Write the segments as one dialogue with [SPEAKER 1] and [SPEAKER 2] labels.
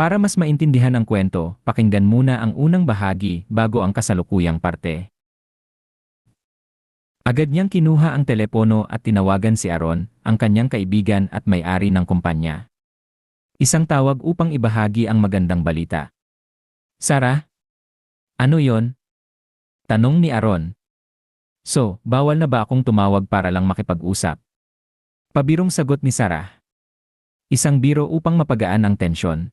[SPEAKER 1] Para mas maintindihan ang kwento, pakinggan muna ang unang bahagi bago ang kasalukuyang parte. Agad niyang kinuha ang telepono at tinawagan si Aaron, ang kanyang kaibigan at may-ari ng kumpanya. Isang tawag upang ibahagi ang magandang balita. Sarah? Ano yon? Tanong ni Aaron. So, bawal na ba akong tumawag para lang makipag-usap? Pabirong sagot ni Sarah. Isang biro upang mapagaan ang tensyon.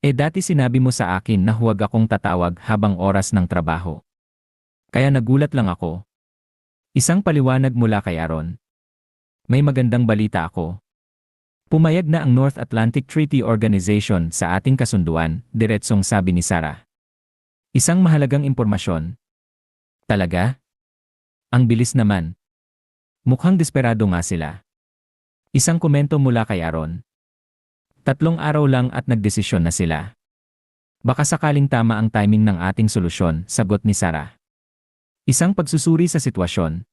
[SPEAKER 1] Eh dati sinabi mo sa akin na huwag akong tatawag habang oras ng trabaho. Kaya nagulat lang ako. Isang paliwanag mula kay Aaron. May magandang balita ako. Pumayag na ang North Atlantic Treaty Organization sa ating kasunduan, diretsong sabi ni Sarah. Isang mahalagang impormasyon. Talaga? Ang bilis naman. Mukhang desperado nga sila. Isang komento mula kay Aaron. Tatlong araw lang at nagdesisyon na sila. Baka sakaling tama ang timing ng ating solusyon, sagot ni Sarah. Isang pagsusuri sa sitwasyon.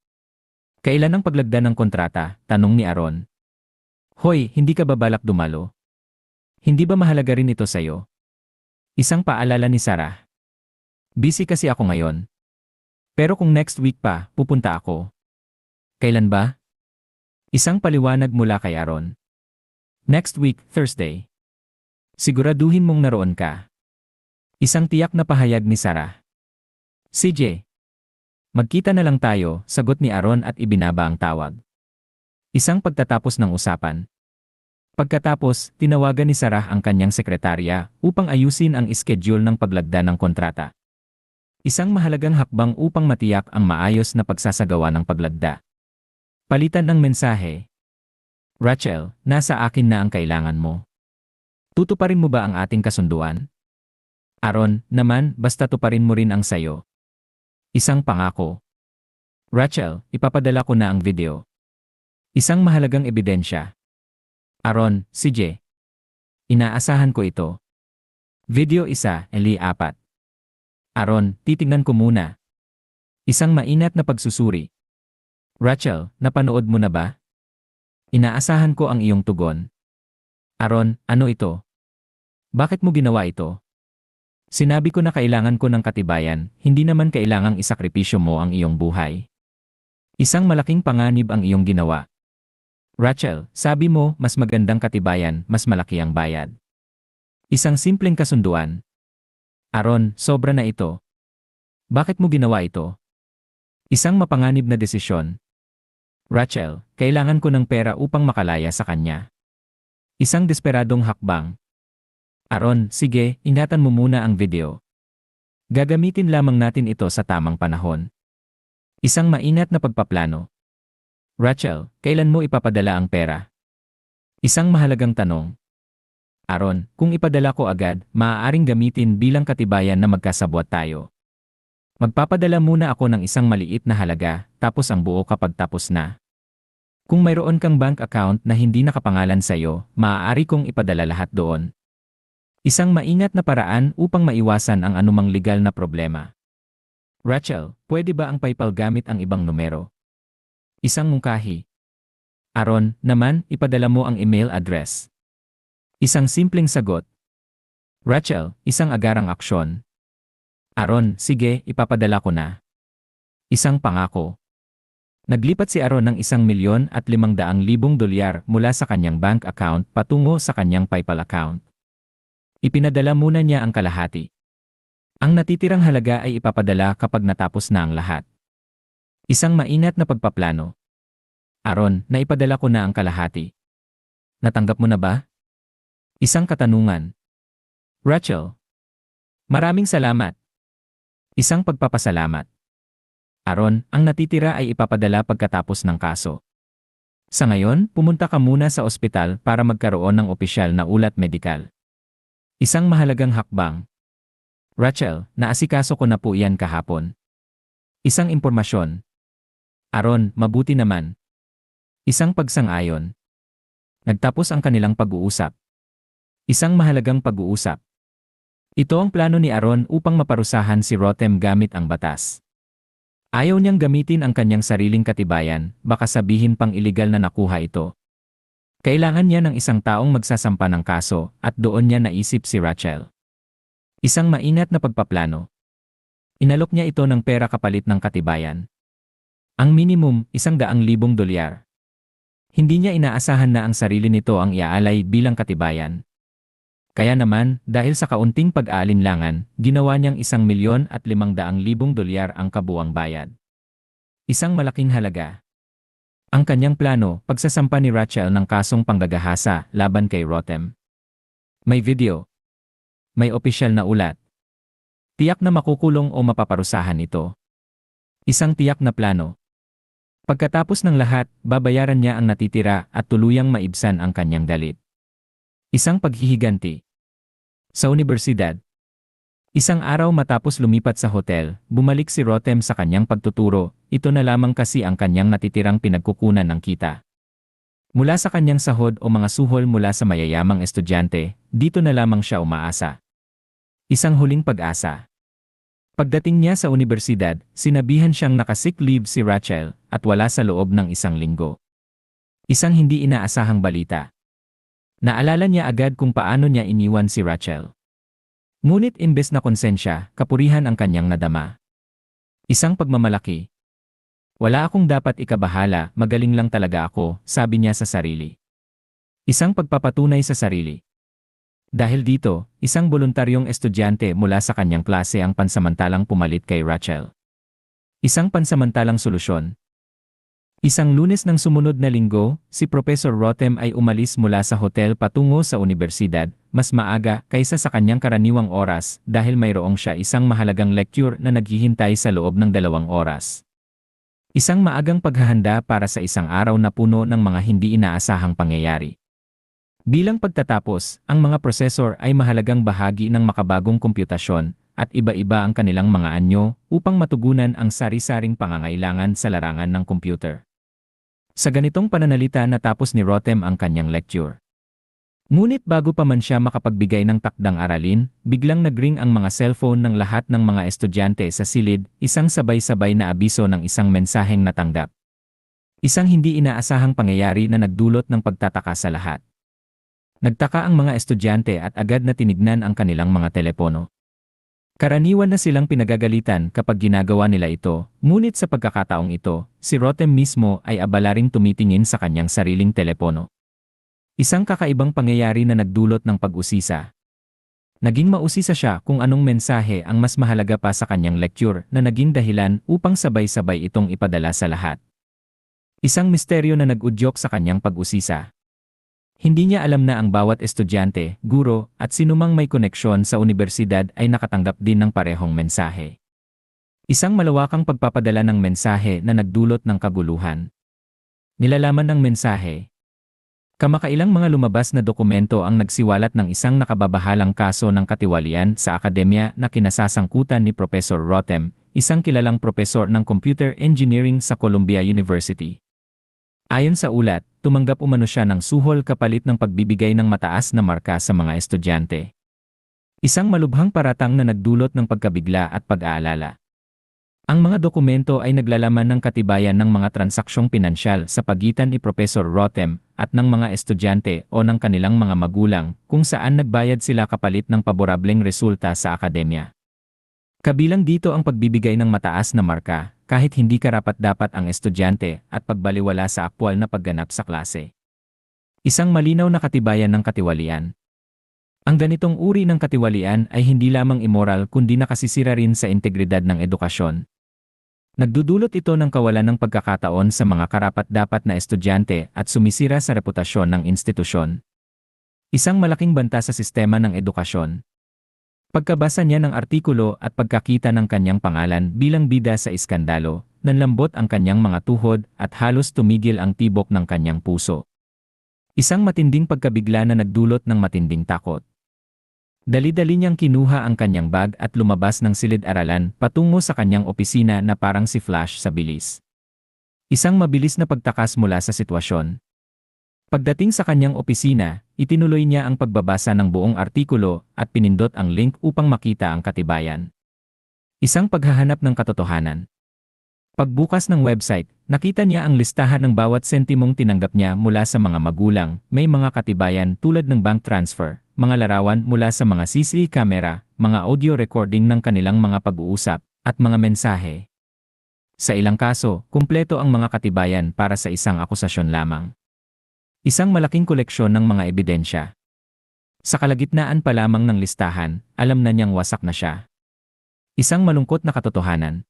[SPEAKER 1] Kailan ang paglagda ng kontrata? Tanong ni Aaron. Hoy, hindi ka ba balak dumalo? Hindi ba mahalaga rin ito sa'yo? Isang paalala ni Sarah. Busy kasi ako ngayon. Pero kung next week pa, pupunta ako. Kailan ba? Isang paliwanag mula kay Aaron. Next week, Thursday. Siguraduhin mong naroon ka. Isang tiyak na pahayag ni Sarah. CJ. Magkita na lang tayo, sagot ni Aaron at ibinaba ang tawag. Isang pagtatapos ng usapan. Pagkatapos, tinawagan ni Sarah ang kanyang sekretarya upang ayusin ang iskediul ng paglagda ng kontrata. Isang mahalagang hakbang upang matiyak ang maayos na pagsasagawa ng paglagda. Palitan ng mensahe. Rachel, nasa akin na ang kailangan mo. Tutuparin mo ba ang ating kasunduan? Aaron, naman, basta tuparin mo rin ang sayo. Isang pangako. Rachel, ipapadala ko na ang video. Isang mahalagang ebidensya. Aaron, CJ. Inaasahan ko ito. Video isa, Eli apat. Aaron, titignan ko muna. Isang mainat na pagsusuri. Rachel, napanood mo na ba? Inaasahan ko ang iyong tugon. Aaron, ano ito? Bakit mo ginawa ito? Sinabi ko na kailangan ko ng katibayan, hindi naman kailangang isakripisyo mo ang iyong buhay. Isang malaking panganib ang iyong ginawa. Rachel, sabi mo, mas magandang katibayan, mas malaki ang bayad. Isang simpleng kasunduan. Aaron, sobra na ito. Bakit mo ginawa ito? Isang mapanganib na desisyon. Rachel, kailangan ko ng pera upang makalaya sa kanya. Isang desperadong hakbang. Aaron, sige, ingatan mo muna ang video. Gagamitin lamang natin ito sa tamang panahon. Isang mainat na pagpaplano. Rachel, kailan mo ipapadala ang pera? Isang mahalagang tanong. Aaron, kung ipadala ko agad, maaaring gamitin bilang katibayan na magkasabwat tayo. Magpapadala muna ako ng isang maliit na halaga, tapos ang buo kapag tapos na. Kung mayroon kang bank account na hindi nakapangalan sa iyo, maaari kong ipadala lahat doon. Isang maingat na paraan upang maiwasan ang anumang legal na problema. Rachel, pwede ba ang PayPal gamit ang ibang numero? Isang mungkahi. Aaron, naman, ipadala mo ang email address. Isang simpleng sagot. Rachel, isang agarang aksyon. Aaron, sige, ipapadala ko na. Isang pangako. Naglipat si Aaron ng isang milyon at limang daang libong dolyar mula sa kanyang bank account patungo sa kanyang PayPal account. Ipinadala muna niya ang kalahati. Ang natitirang halaga ay ipapadala kapag natapos na ang lahat. Isang mainat na pagpaplano. Aaron, naipadala ko na ang kalahati. Natanggap mo na ba? Isang katanungan. Rachel. Maraming salamat. Isang pagpapasalamat. Aaron, ang natitira ay ipapadala pagkatapos ng kaso. Sa ngayon, pumunta ka muna sa ospital para magkaroon ng opisyal na ulat medikal. Isang mahalagang hakbang. Rachel, naasikaso ko na po iyan kahapon. Isang impormasyon. Aaron, mabuti naman. Isang pagsang-ayon. Nagtapos ang kanilang pag-uusap. Isang mahalagang pag-uusap. Ito ang plano ni Aaron upang maparusahan si Rotem gamit ang batas. Ayaw niyang gamitin ang kanyang sariling katibayan, baka sabihin pang iligal na nakuha ito. Kailangan niya ng isang taong magsasampa ng kaso at doon niya naisip si Rachel. Isang maingat na pagpaplano. Inalok niya ito ng pera kapalit ng katibayan. Ang minimum, isang daang libong dolyar. Hindi niya inaasahan na ang sarili nito ang iaalay bilang katibayan. Kaya naman, dahil sa kaunting pag-aalinlangan, ginawa niyang isang milyon at limang daang libong dolyar ang kabuang bayad. Isang malaking halaga. Ang kanyang plano, pagsasampa ni Rachel ng kasong panggagahasa laban kay Rotem. May video. May opisyal na ulat. Tiyak na makukulong o mapaparusahan ito. Isang tiyak na plano. Pagkatapos ng lahat, babayaran niya ang natitira at tuluyang maibsan ang kanyang dalit. Isang paghihiganti. Sa universidad. Isang araw matapos lumipat sa hotel, bumalik si Rotem sa kanyang pagtuturo, ito na lamang kasi ang kanyang natitirang pinagkukunan ng kita. Mula sa kanyang sahod o mga suhol mula sa mayayamang estudyante, dito na lamang siya umaasa. Isang huling pag-asa. Pagdating niya sa universidad, sinabihan siyang nakasick leave si Rachel at wala sa loob ng isang linggo. Isang hindi inaasahang balita. Naalala niya agad kung paano niya iniwan si Rachel. Ngunit imbes na konsensya, kapurihan ang kanyang nadama. Isang pagmamalaki. Wala akong dapat ikabahala, magaling lang talaga ako, sabi niya sa sarili. Isang pagpapatunay sa sarili. Dahil dito, isang voluntaryong estudyante mula sa kanyang klase ang pansamantalang pumalit kay Rachel. Isang pansamantalang solusyon, Isang lunes ng sumunod na linggo, si Professor Rotem ay umalis mula sa hotel patungo sa universidad, mas maaga kaysa sa kanyang karaniwang oras dahil mayroong siya isang mahalagang lecture na naghihintay sa loob ng dalawang oras. Isang maagang paghahanda para sa isang araw na puno ng mga hindi inaasahang pangyayari. Bilang pagtatapos, ang mga prosesor ay mahalagang bahagi ng makabagong komputasyon at iba-iba ang kanilang mga anyo upang matugunan ang sari-saring pangangailangan sa larangan ng computer. Sa ganitong pananalita natapos ni Rotem ang kanyang lecture. Ngunit bago pa man siya makapagbigay ng takdang aralin, biglang nagring ang mga cellphone ng lahat ng mga estudyante sa silid, isang sabay-sabay na abiso ng isang mensaheng natanggap. Isang hindi inaasahang pangyayari na nagdulot ng pagtataka sa lahat. Nagtaka ang mga estudyante at agad na tinignan ang kanilang mga telepono. Karaniwan na silang pinagagalitan kapag ginagawa nila ito, ngunit sa pagkakataong ito, si Rotem mismo ay abalaring tumitingin sa kanyang sariling telepono. Isang kakaibang pangyayari na nagdulot ng pag-usisa. Naging mausisa siya kung anong mensahe ang mas mahalaga pa sa kanyang lecture na naging dahilan upang sabay-sabay itong ipadala sa lahat. Isang misteryo na nag-udyok sa kanyang pag-usisa. Hindi niya alam na ang bawat estudyante, guro, at sinumang may koneksyon sa universidad ay nakatanggap din ng parehong mensahe. Isang malawakang pagpapadala ng mensahe na nagdulot ng kaguluhan. Nilalaman ng mensahe. Kamakailang mga lumabas na dokumento ang nagsiwalat ng isang nakababahalang kaso ng katiwalian sa akademya na kinasasangkutan ni Professor Rotem, isang kilalang propesor ng computer engineering sa Columbia University. Ayon sa ulat, tumanggap umano siya ng suhol kapalit ng pagbibigay ng mataas na marka sa mga estudyante. Isang malubhang paratang na nagdulot ng pagkabigla at pag-aalala. Ang mga dokumento ay naglalaman ng katibayan ng mga transaksyong pinansyal sa pagitan ni Professor Rotem at ng mga estudyante o ng kanilang mga magulang kung saan nagbayad sila kapalit ng paborableng resulta sa akademya. Kabilang dito ang pagbibigay ng mataas na marka, kahit hindi karapat-dapat ang estudyante at pagbaliwala sa aktwal na pagganap sa klase. Isang malinaw na katibayan ng katiwalian. Ang ganitong uri ng katiwalian ay hindi lamang immoral kundi nakasisira rin sa integridad ng edukasyon. Nagdudulot ito ng kawalan ng pagkakataon sa mga karapat-dapat na estudyante at sumisira sa reputasyon ng institusyon. Isang malaking banta sa sistema ng edukasyon. Pagkabasa niya ng artikulo at pagkakita ng kanyang pangalan bilang bida sa iskandalo, nanlambot ang kanyang mga tuhod at halos tumigil ang tibok ng kanyang puso. Isang matinding pagkabigla na nagdulot ng matinding takot. Dali-dali niyang kinuha ang kanyang bag at lumabas ng silid-aralan patungo sa kanyang opisina na parang si Flash sa bilis. Isang mabilis na pagtakas mula sa sitwasyon. Pagdating sa kanyang opisina, itinuloy niya ang pagbabasa ng buong artikulo at pinindot ang link upang makita ang katibayan. Isang paghahanap ng katotohanan. Pagbukas ng website, nakita niya ang listahan ng bawat sentimong tinanggap niya mula sa mga magulang, may mga katibayan tulad ng bank transfer, mga larawan mula sa mga CCTV camera, mga audio recording ng kanilang mga pag-uusap, at mga mensahe. Sa ilang kaso, kumpleto ang mga katibayan para sa isang akusasyon lamang. Isang malaking koleksyon ng mga ebidensya. Sa kalagitnaan pa lamang ng listahan, alam na niyang wasak na siya. Isang malungkot na katotohanan.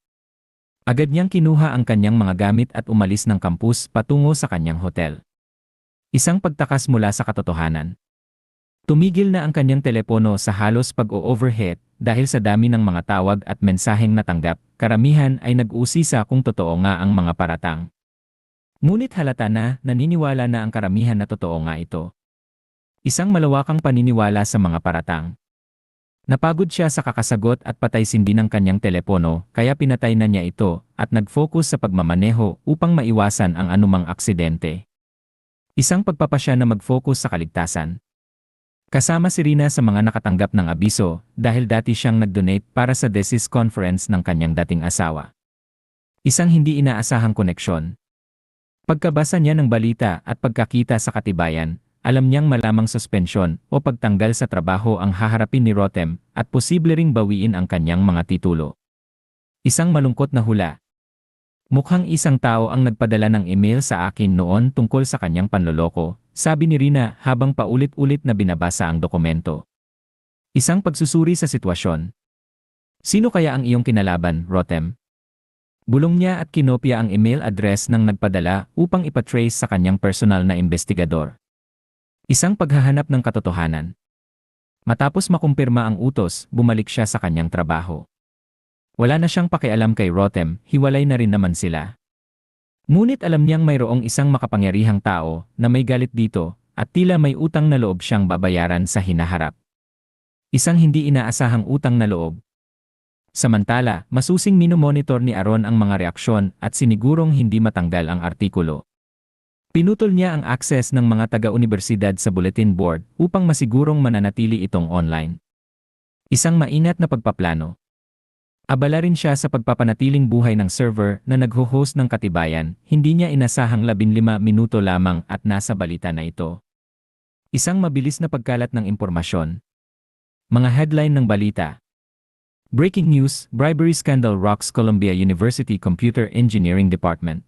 [SPEAKER 1] Agad niyang kinuha ang kanyang mga gamit at umalis ng kampus patungo sa kanyang hotel. Isang pagtakas mula sa katotohanan. Tumigil na ang kanyang telepono sa halos pag-o-overhead dahil sa dami ng mga tawag at mensaheng natanggap, karamihan ay nag-uusisa kung totoo nga ang mga paratang. Ngunit halata na naniniwala na ang karamihan na totoo nga ito. Isang malawakang paniniwala sa mga paratang. Napagod siya sa kakasagot at patay sindi ng kanyang telepono kaya pinatay na niya ito at nag-focus sa pagmamaneho upang maiwasan ang anumang aksidente. Isang pagpapasya na mag-focus sa kaligtasan. Kasama si Rina sa mga nakatanggap ng abiso dahil dati siyang nag-donate para sa thesis conference ng kanyang dating asawa. Isang hindi inaasahang koneksyon. Pagkabasa niya ng balita at pagkakita sa katibayan, alam niyang malamang suspensyon o pagtanggal sa trabaho ang haharapin ni Rotem at posible ring bawiin ang kanyang mga titulo. Isang malungkot na hula. Mukhang isang tao ang nagpadala ng email sa akin noon tungkol sa kanyang panloloko, sabi ni Rina habang paulit-ulit na binabasa ang dokumento. Isang pagsusuri sa sitwasyon. Sino kaya ang iyong kinalaban, Rotem? Bulong niya at kinopya ang email address ng nagpadala upang ipatrace sa kanyang personal na investigador. Isang paghahanap ng katotohanan. Matapos makumpirma ang utos, bumalik siya sa kanyang trabaho. Wala na siyang pakialam kay Rotem, hiwalay na rin naman sila. Ngunit alam niyang mayroong isang makapangyarihang tao na may galit dito at tila may utang na loob siyang babayaran sa hinaharap. Isang hindi inaasahang utang na loob. Samantala, masusing minomonitor ni Aaron ang mga reaksyon at sinigurong hindi matanggal ang artikulo. Pinutol niya ang access ng mga taga-unibersidad sa bulletin board upang masigurong mananatili itong online. Isang mainat na pagpaplano. Abala rin siya sa pagpapanatiling buhay ng server na nagho-host ng katibayan, hindi niya inasahang 15 minuto lamang at nasa balita na ito. Isang mabilis na pagkalat ng impormasyon. Mga headline ng balita. Breaking news, bribery scandal rocks Columbia University Computer Engineering Department.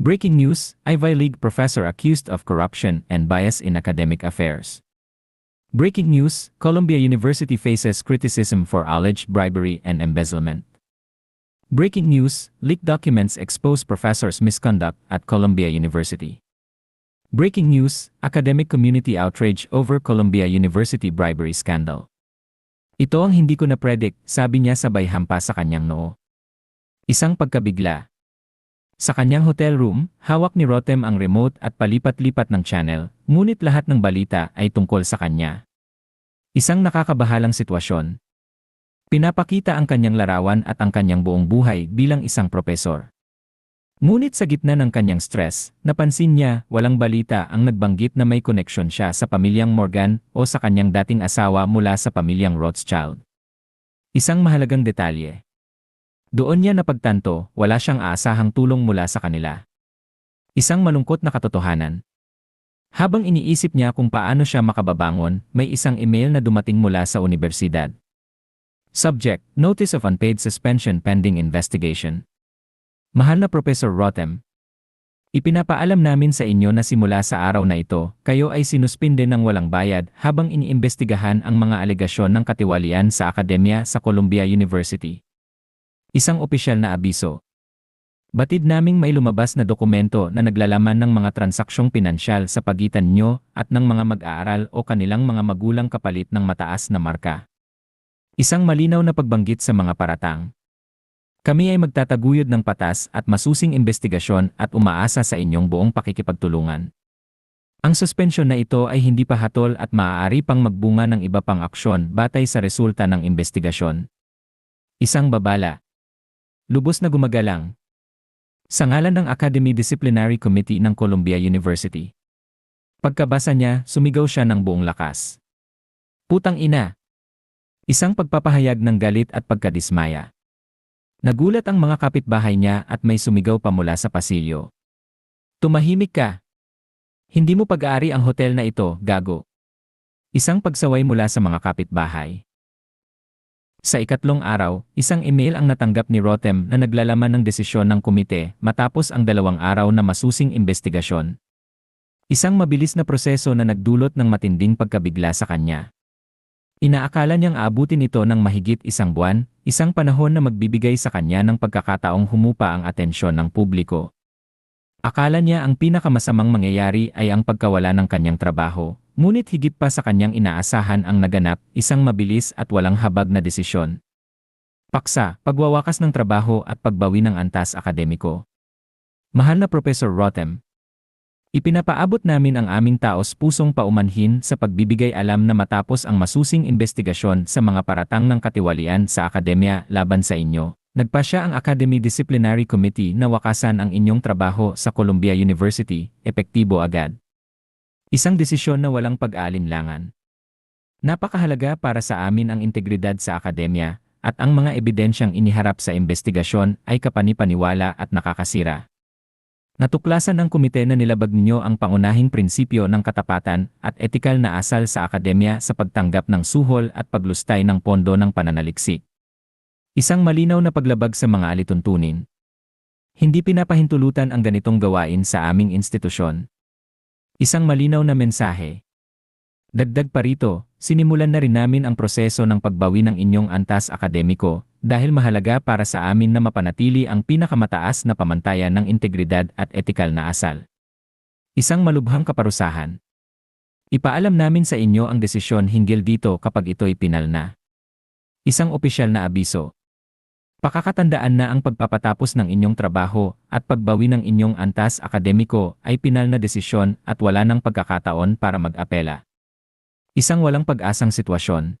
[SPEAKER 1] Breaking news, Ivy League professor accused of corruption and bias in academic affairs. Breaking news, Columbia University faces criticism for alleged bribery and embezzlement. Breaking news, leaked documents expose professors' misconduct at Columbia University. Breaking news, academic community outrage over Columbia University bribery scandal. Ito ang hindi ko na-predict, sabi niya sabay hampa sa kanyang noo. Isang pagkabigla, sa kanyang hotel room, hawak ni Rotem ang remote at palipat-lipat ng channel, ngunit lahat ng balita ay tungkol sa kanya. Isang nakakabahalang sitwasyon. Pinapakita ang kanyang larawan at ang kanyang buong buhay bilang isang propesor. Ngunit sa gitna ng kanyang stress, napansin niya walang balita ang nagbanggit na may koneksyon siya sa pamilyang Morgan o sa kanyang dating asawa mula sa pamilyang Rothschild. Isang mahalagang detalye. Doon niya napagtanto, wala siyang aasahang tulong mula sa kanila. Isang malungkot na katotohanan. Habang iniisip niya kung paano siya makababangon, may isang email na dumating mula sa universidad. Subject, Notice of Unpaid Suspension Pending Investigation. Mahal na Professor Rotem, Ipinapaalam namin sa inyo na simula sa araw na ito, kayo ay sinuspinde ng walang bayad habang iniimbestigahan ang mga alegasyon ng katiwalian sa akademya sa Columbia University. Isang opisyal na abiso. Batid naming may lumabas na dokumento na naglalaman ng mga transaksyong pinansyal sa pagitan nyo at ng mga mag-aaral o kanilang mga magulang kapalit ng mataas na marka. Isang malinaw na pagbanggit sa mga paratang. Kami ay magtataguyod ng patas at masusing investigasyon at umaasa sa inyong buong pakikipagtulungan. Ang suspensyon na ito ay hindi pa hatol at maaari pang magbunga ng iba pang aksyon batay sa resulta ng investigasyon. Isang babala, Lubos na gumagalang. Sa ngalan ng Academy Disciplinary Committee ng Columbia University. Pagkabasa niya, sumigaw siya ng buong lakas. Putang ina! Isang pagpapahayag ng galit at pagkadismaya. Nagulat ang mga kapitbahay niya at may sumigaw pa mula sa pasilyo. Tumahimik ka. Hindi mo pag-aari ang hotel na ito, gago. Isang pagsaway mula sa mga kapitbahay. Sa ikatlong araw, isang email ang natanggap ni Rotem na naglalaman ng desisyon ng komite matapos ang dalawang araw na masusing investigasyon. Isang mabilis na proseso na nagdulot ng matinding pagkabigla sa kanya. Inaakala niyang aabutin ito ng mahigit isang buwan, isang panahon na magbibigay sa kanya ng pagkakataong humupa ang atensyon ng publiko. Akala niya ang pinakamasamang mangyayari ay ang pagkawala ng kanyang trabaho, Ngunit higit pa sa kanyang inaasahan ang naganap, isang mabilis at walang habag na desisyon. Paksa, pagwawakas ng trabaho at pagbawi ng antas akademiko. Mahal na Professor Rotem, Ipinapaabot namin ang aming taos pusong paumanhin sa pagbibigay alam na matapos ang masusing investigasyon sa mga paratang ng katiwalian sa akademya laban sa inyo. Nagpasya ang Academy Disciplinary Committee na wakasan ang inyong trabaho sa Columbia University, epektibo agad. Isang desisyon na walang pag-aalinlangan. Napakahalaga para sa amin ang integridad sa akademya at ang mga ebidensyang iniharap sa investigasyon ay kapanipaniwala at nakakasira. Natuklasan ng komite na nilabag ninyo ang pangunahing prinsipyo ng katapatan at etikal na asal sa akademya sa pagtanggap ng suhol at paglustay ng pondo ng pananaliksik. Isang malinaw na paglabag sa mga alituntunin. Hindi pinapahintulutan ang ganitong gawain sa aming institusyon. Isang malinaw na mensahe. Dagdag pa rito, sinimulan na rin namin ang proseso ng pagbawi ng inyong antas akademiko dahil mahalaga para sa amin na mapanatili ang pinakamataas na pamantayan ng integridad at etikal na asal. Isang malubhang kaparusahan. Ipaalam namin sa inyo ang desisyon hinggil dito kapag ito'y pinal na. Isang opisyal na abiso. Pakakatandaan na ang pagpapatapos ng inyong trabaho at pagbawi ng inyong antas akademiko ay pinal na desisyon at wala ng pagkakataon para mag-apela. Isang walang pag-asang sitwasyon.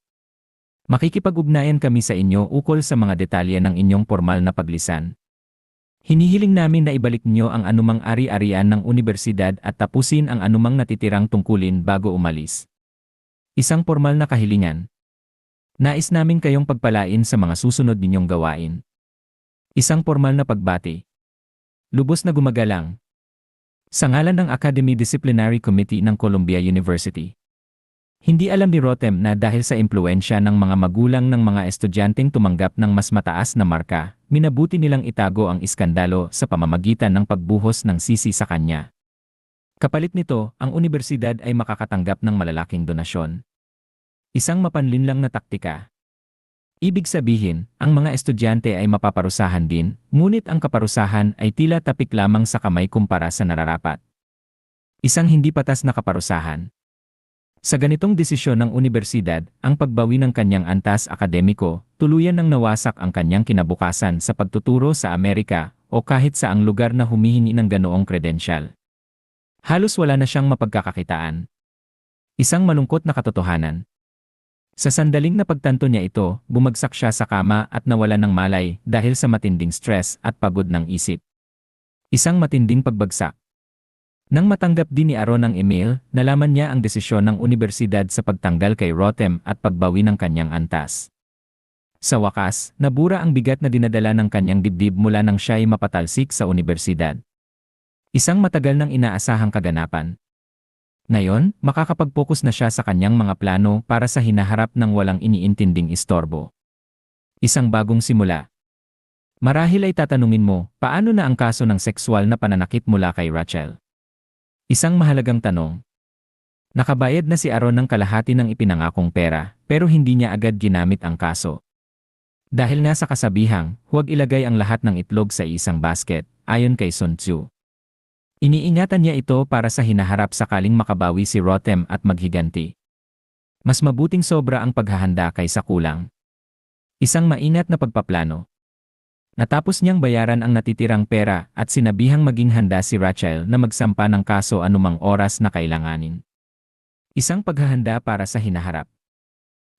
[SPEAKER 1] Makikipag-ugnayan kami sa inyo ukol sa mga detalye ng inyong formal na paglisan. Hinihiling namin na ibalik niyo ang anumang ari-arian ng universidad at tapusin ang anumang natitirang tungkulin bago umalis. Isang formal na kahilingan. Nais namin kayong pagpalain sa mga susunod ninyong gawain. Isang formal na pagbati. Lubos na gumagalang. Sa ngalan ng Academy Disciplinary Committee ng Columbia University. Hindi alam ni Rotem na dahil sa impluensya ng mga magulang ng mga estudyanteng tumanggap ng mas mataas na marka, minabuti nilang itago ang iskandalo sa pamamagitan ng pagbuhos ng sisi sa kanya. Kapalit nito, ang universidad ay makakatanggap ng malalaking donasyon. Isang mapanlinlang na taktika. Ibig sabihin, ang mga estudyante ay mapaparusahan din, ngunit ang kaparusahan ay tila tapik lamang sa kamay kumpara sa nararapat. Isang hindi patas na kaparusahan. Sa ganitong desisyon ng universidad, ang pagbawi ng kanyang antas akademiko, tuluyan nang nawasak ang kanyang kinabukasan sa pagtuturo sa Amerika o kahit sa ang lugar na humihingi ng ganoong kredensyal. Halos wala na siyang mapagkakakitaan. Isang malungkot na katotohanan. Sa sandaling napagtanto niya ito, bumagsak siya sa kama at nawala ng malay dahil sa matinding stress at pagod ng isip. Isang matinding pagbagsak. Nang matanggap din ni Aaron ang email, nalaman niya ang desisyon ng universidad sa pagtanggal kay Rotem at pagbawi ng kanyang antas. Sa wakas, nabura ang bigat na dinadala ng kanyang dibdib mula nang siya ay mapatalsik sa universidad. Isang matagal nang inaasahang kaganapan, ngayon, makakapag-focus na siya sa kanyang mga plano para sa hinaharap ng walang iniintinding istorbo. Isang bagong simula. Marahil ay tatanungin mo, paano na ang kaso ng sexual na pananakit mula kay Rachel? Isang mahalagang tanong. Nakabayad na si Aaron ng kalahati ng ipinangakong pera, pero hindi niya agad ginamit ang kaso. Dahil nga sa kasabihang, huwag ilagay ang lahat ng itlog sa isang basket, ayon kay Sun Tzu. Iniingatan niya ito para sa hinaharap sakaling makabawi si Rotem at maghiganti. Mas mabuting sobra ang paghahanda kaysa kulang. Isang maingat na pagpaplano. Natapos niyang bayaran ang natitirang pera at sinabihang maging handa si Rachel na magsampa ng kaso anumang oras na kailanganin. Isang paghahanda para sa hinaharap.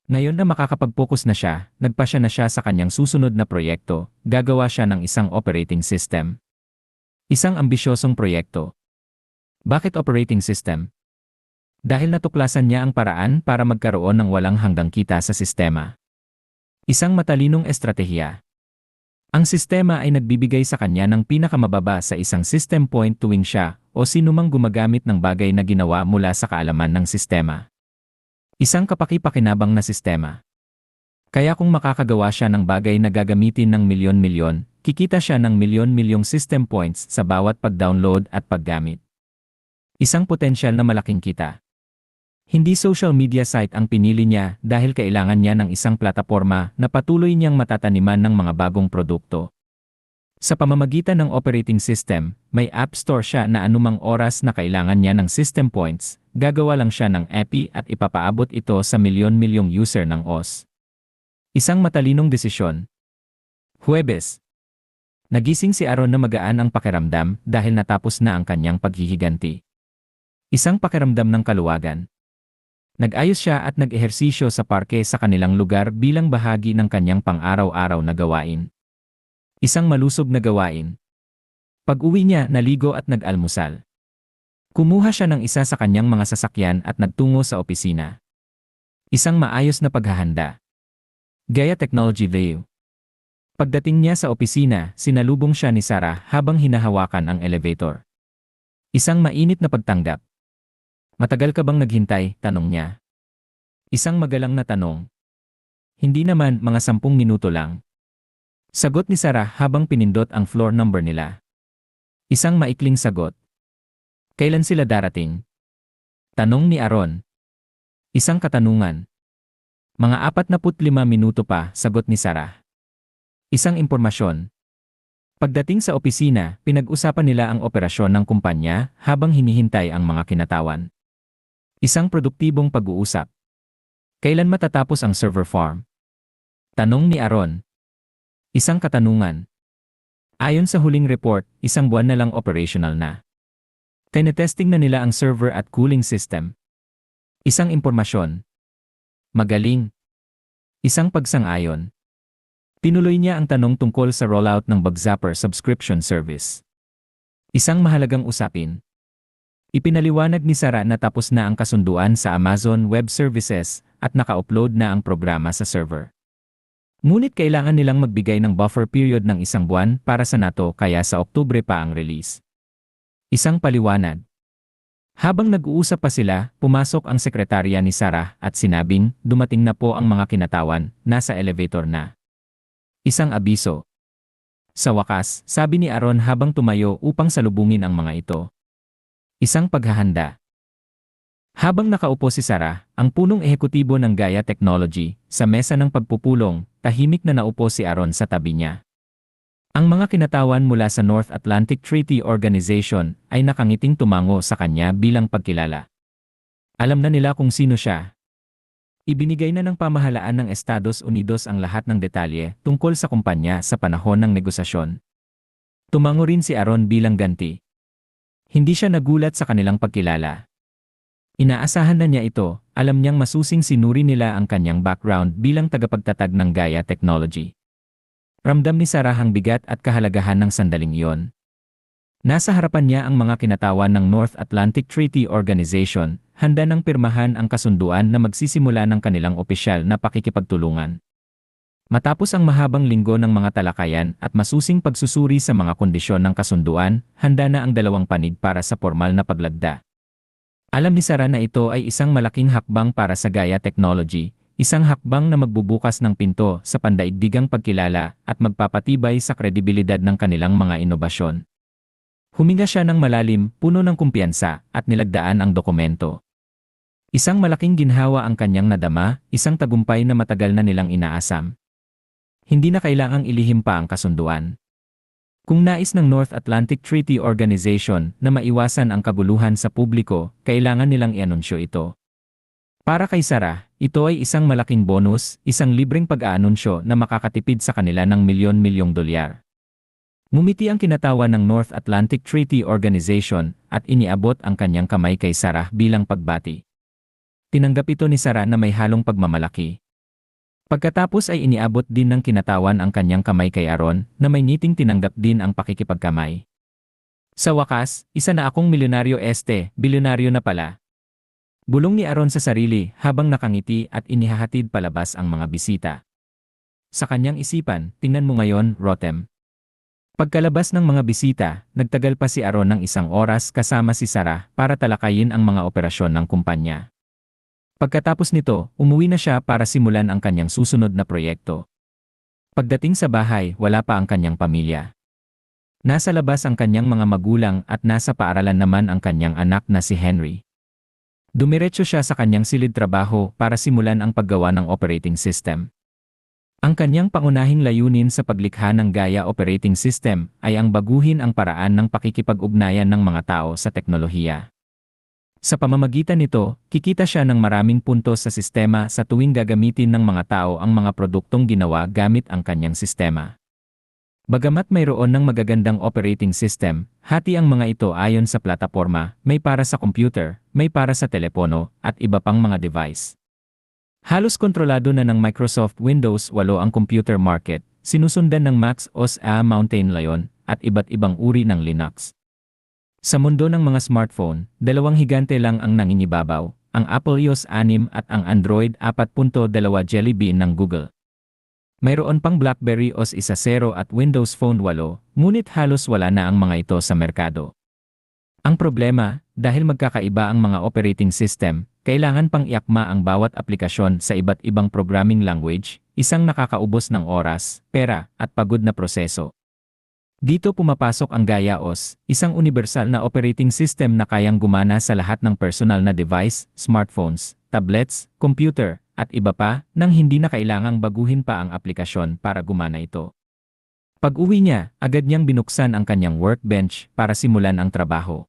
[SPEAKER 1] Ngayon na makakapag-focus na siya, nagpasya na siya sa kanyang susunod na proyekto, gagawa siya ng isang operating system, Isang ambisyosong proyekto. Bakit operating system? Dahil natuklasan niya ang paraan para magkaroon ng walang hanggang kita sa sistema. Isang matalinong estratehiya. Ang sistema ay nagbibigay sa kanya ng pinakamababa sa isang system point tuwing siya o sinumang gumagamit ng bagay na ginawa mula sa kaalaman ng sistema. Isang kapaki-pakinabang na sistema. Kaya kung makakagawa siya ng bagay na gagamitin ng milyon-milyon, kikita siya ng milyon-milyong system points sa bawat pag-download at paggamit. Isang potensyal na malaking kita. Hindi social media site ang pinili niya dahil kailangan niya ng isang plataporma na patuloy niyang matataniman ng mga bagong produkto. Sa pamamagitan ng operating system, may app store siya na anumang oras na kailangan niya ng system points, gagawa lang siya ng API at ipapaabot ito sa milyon-milyong user ng OS. Isang matalinong desisyon. Huwebes. Nagising si Aaron na magaan ang pakiramdam dahil natapos na ang kanyang paghihiganti. Isang pakiramdam ng kaluwagan. Nag-ayos siya at nag-ehersisyo sa parke sa kanilang lugar bilang bahagi ng kanyang pang-araw-araw na gawain. Isang malusog na gawain. Pag-uwi niya, naligo at nag-almusal. Kumuha siya ng isa sa kanyang mga sasakyan at nagtungo sa opisina. Isang maayos na paghahanda. Gaya Technology View. Pagdating niya sa opisina, sinalubong siya ni Sarah habang hinahawakan ang elevator. Isang mainit na pagtanggap. Matagal ka bang naghintay? Tanong niya. Isang magalang na tanong. Hindi naman, mga sampung minuto lang. Sagot ni Sarah habang pinindot ang floor number nila. Isang maikling sagot. Kailan sila darating? Tanong ni Aaron. Isang katanungan. Mga apat na lima minuto pa, sagot ni Sarah. Isang impormasyon. Pagdating sa opisina, pinag-usapan nila ang operasyon ng kumpanya habang hinihintay ang mga kinatawan. Isang produktibong pag-uusap. Kailan matatapos ang server farm? Tanong ni Aaron. Isang katanungan. Ayon sa huling report, isang buwan na lang operational na. Tinetesting na nila ang server at cooling system. Isang impormasyon. Magaling. Isang pagsang-ayon. Tinuloy niya ang tanong tungkol sa rollout ng BugZapper subscription service. Isang mahalagang usapin. Ipinaliwanag ni Sara na tapos na ang kasunduan sa Amazon Web Services at naka-upload na ang programa sa server. Ngunit kailangan nilang magbigay ng buffer period ng isang buwan para sa NATO kaya sa Oktubre pa ang release. Isang paliwanag. Habang nag-uusap pa sila, pumasok ang sekretarya ni Sarah at sinabing, dumating na po ang mga kinatawan, nasa elevator na. Isang abiso. Sa wakas, sabi ni Aaron habang tumayo upang salubungin ang mga ito. Isang paghahanda. Habang nakaupo si Sarah, ang punong ehekutibo ng Gaia Technology, sa mesa ng pagpupulong, tahimik na naupo si Aaron sa tabi niya. Ang mga kinatawan mula sa North Atlantic Treaty Organization ay nakangiting tumango sa kanya bilang pagkilala. Alam na nila kung sino siya. Ibinigay na ng pamahalaan ng Estados Unidos ang lahat ng detalye tungkol sa kumpanya sa panahon ng negosasyon. Tumango rin si Aaron bilang ganti. Hindi siya nagulat sa kanilang pagkilala. Inaasahan na niya ito, alam niyang masusing sinuri nila ang kanyang background bilang tagapagtatag ng Gaia Technology. Ramdam ni Sarah ang bigat at kahalagahan ng sandaling iyon. Nasa harapan niya ang mga kinatawan ng North Atlantic Treaty Organization, handa ng pirmahan ang kasunduan na magsisimula ng kanilang opisyal na pakikipagtulungan. Matapos ang mahabang linggo ng mga talakayan at masusing pagsusuri sa mga kondisyon ng kasunduan, handa na ang dalawang panig para sa formal na paglagda. Alam ni Sara na ito ay isang malaking hakbang para sa Gaia Technology, isang hakbang na magbubukas ng pinto sa pandaigdigang pagkilala at magpapatibay sa kredibilidad ng kanilang mga inobasyon. Huminga siya ng malalim, puno ng kumpiyansa, at nilagdaan ang dokumento. Isang malaking ginhawa ang kanyang nadama, isang tagumpay na matagal na nilang inaasam hindi na kailangang ilihim pa ang kasunduan. Kung nais ng North Atlantic Treaty Organization na maiwasan ang kaguluhan sa publiko, kailangan nilang ianunsyo ito. Para kay Sarah, ito ay isang malaking bonus, isang libreng pag-aanunsyo na makakatipid sa kanila ng milyon-milyong dolyar. Mumiti ang kinatawa ng North Atlantic Treaty Organization at iniabot ang kanyang kamay kay Sarah bilang pagbati. Tinanggap ito ni Sarah na may halong pagmamalaki. Pagkatapos ay iniabot din ng kinatawan ang kanyang kamay kay Aaron na may ngiting tinanggap din ang pakikipagkamay. Sa wakas, isa na akong milyonaryo este, bilyonaryo na pala. Bulong ni Aaron sa sarili habang nakangiti at inihahatid palabas ang mga bisita. Sa kanyang isipan, tingnan mo ngayon, Rotem. Pagkalabas ng mga bisita, nagtagal pa si Aaron ng isang oras kasama si Sarah para talakayin ang mga operasyon ng kumpanya. Pagkatapos nito, umuwi na siya para simulan ang kanyang susunod na proyekto. Pagdating sa bahay, wala pa ang kanyang pamilya. Nasa labas ang kanyang mga magulang at nasa paaralan naman ang kanyang anak na si Henry. Dumiretso siya sa kanyang silid trabaho para simulan ang paggawa ng operating system. Ang kanyang pangunahing layunin sa paglikha ng Gaia operating system ay ang baguhin ang paraan ng pakikipag-ugnayan ng mga tao sa teknolohiya. Sa pamamagitan nito, kikita siya ng maraming puntos sa sistema sa tuwing gagamitin ng mga tao ang mga produktong ginawa gamit ang kanyang sistema. Bagamat mayroon ng magagandang operating system, hati ang mga ito ayon sa plataporma, may para sa computer, may para sa telepono, at iba pang mga device. Halos kontrolado na ng Microsoft Windows 8 ang computer market, sinusundan ng Mac OS A Mountain Lion, at iba't ibang uri ng Linux. Sa mundo ng mga smartphone, dalawang higante lang ang nangingibabaw, ang Apple iOS 6 at ang Android 4.2 Jelly Bean ng Google. Mayroon pang BlackBerry OS 1.0 at Windows Phone 8, ngunit halos wala na ang mga ito sa merkado. Ang problema, dahil magkakaiba ang mga operating system, kailangan pang iakma ang bawat aplikasyon sa iba't ibang programming language, isang nakakaubos ng oras, pera, at pagod na proseso. Dito pumapasok ang Gaia OS, isang universal na operating system na kayang gumana sa lahat ng personal na device, smartphones, tablets, computer, at iba pa, nang hindi na kailangang baguhin pa ang aplikasyon para gumana ito. Pag-uwi niya, agad niyang binuksan ang kanyang workbench para simulan ang trabaho.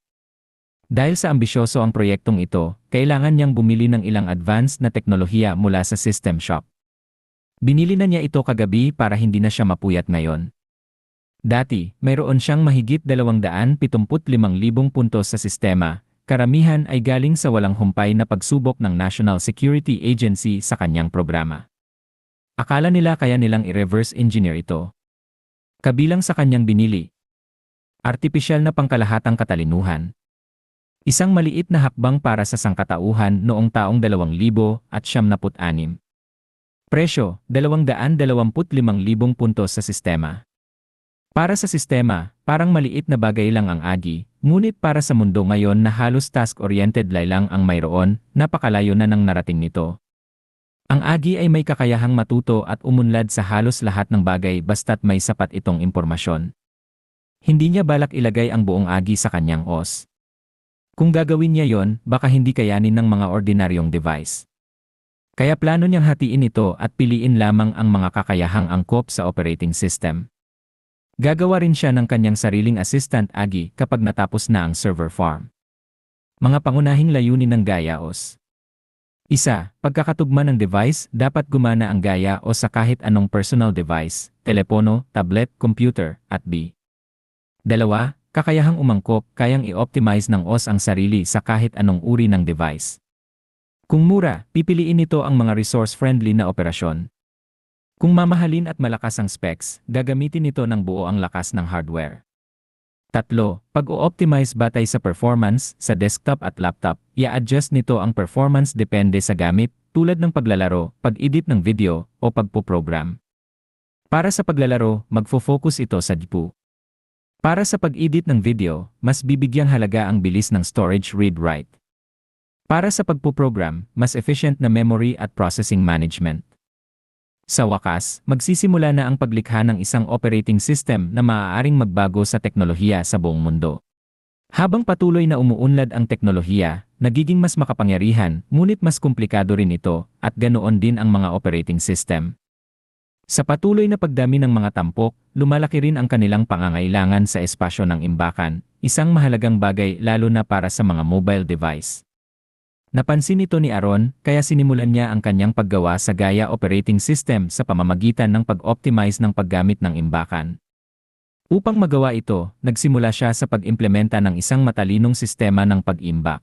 [SPEAKER 1] Dahil sa ambisyoso ang proyektong ito, kailangan niyang bumili ng ilang advanced na teknolohiya mula sa system shop. Binili na niya ito kagabi para hindi na siya mapuyat ngayon. Dati, mayroon siyang mahigit 275,000 puntos sa sistema, karamihan ay galing sa walang humpay na pagsubok ng National Security Agency sa kanyang programa. Akala nila kaya nilang i-reverse engineer ito. Kabilang sa kanyang binili. Artipisyal na pangkalahatang katalinuhan. Isang maliit na hakbang para sa sangkatauhan noong taong 2000 at 76. Presyo, 225,000 puntos sa sistema. Para sa sistema, parang maliit na bagay lang ang agi, ngunit para sa mundo ngayon na halos task-oriented lang ang mayroon, napakalayo na ng narating nito. Ang agi ay may kakayahang matuto at umunlad sa halos lahat ng bagay basta't may sapat itong impormasyon. Hindi niya balak ilagay ang buong agi sa kanyang OS. Kung gagawin niya yon, baka hindi kayanin ng mga ordinaryong device. Kaya plano niyang hatiin ito at piliin lamang ang mga kakayahang angkop sa operating system. Gagawa rin siya ng kanyang sariling assistant Agi kapag natapos na ang server farm. Mga pangunahing layunin ng Gaia OS. Isa, pagkakatugma ng device, dapat gumana ang Gaia o sa kahit anong personal device, telepono, tablet, computer, at B. Dalawa, kakayahang umangkop, kayang i-optimize ng OS ang sarili sa kahit anong uri ng device. Kung mura, pipiliin nito ang mga resource-friendly na operasyon. Kung mamahalin at malakas ang specs, gagamitin nito ng buo ang lakas ng hardware. Tatlo, pag-o-optimize batay sa performance sa desktop at laptop, i-adjust nito ang performance depende sa gamit, tulad ng paglalaro, pag-edit ng video, o pagpo-program. Para sa paglalaro, magfo-focus ito sa GPU. Para sa pag-edit ng video, mas bibigyang halaga ang bilis ng storage read-write. Para sa pagpo-program, mas efficient na memory at processing management. Sa wakas, magsisimula na ang paglikha ng isang operating system na maaaring magbago sa teknolohiya sa buong mundo. Habang patuloy na umuunlad ang teknolohiya, nagiging mas makapangyarihan, ngunit mas komplikado rin ito, at ganoon din ang mga operating system. Sa patuloy na pagdami ng mga tampok, lumalaki rin ang kanilang pangangailangan sa espasyo ng imbakan, isang mahalagang bagay lalo na para sa mga mobile device. Napansin ito ni Aaron, kaya sinimulan niya ang kanyang paggawa sa Gaia operating system sa pamamagitan ng pag-optimize ng paggamit ng imbakan. Upang magawa ito, nagsimula siya sa pag-implementa ng isang matalinong sistema ng pag-imbak.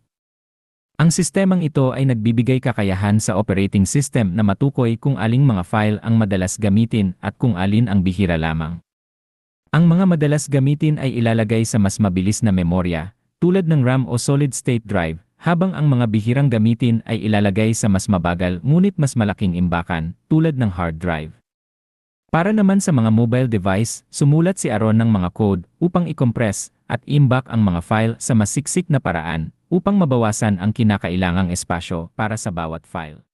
[SPEAKER 1] Ang sistemang ito ay nagbibigay kakayahan sa operating system na matukoy kung aling mga file ang madalas gamitin at kung alin ang bihira lamang. Ang mga madalas gamitin ay ilalagay sa mas mabilis na memorya, tulad ng RAM o solid-state drive, habang ang mga bihirang gamitin ay ilalagay sa mas mabagal ngunit mas malaking imbakan, tulad ng hard drive. Para naman sa mga mobile device, sumulat si Aaron ng mga code upang i-compress at imbak ang mga file sa masiksik na paraan upang mabawasan ang kinakailangang espasyo para sa bawat file.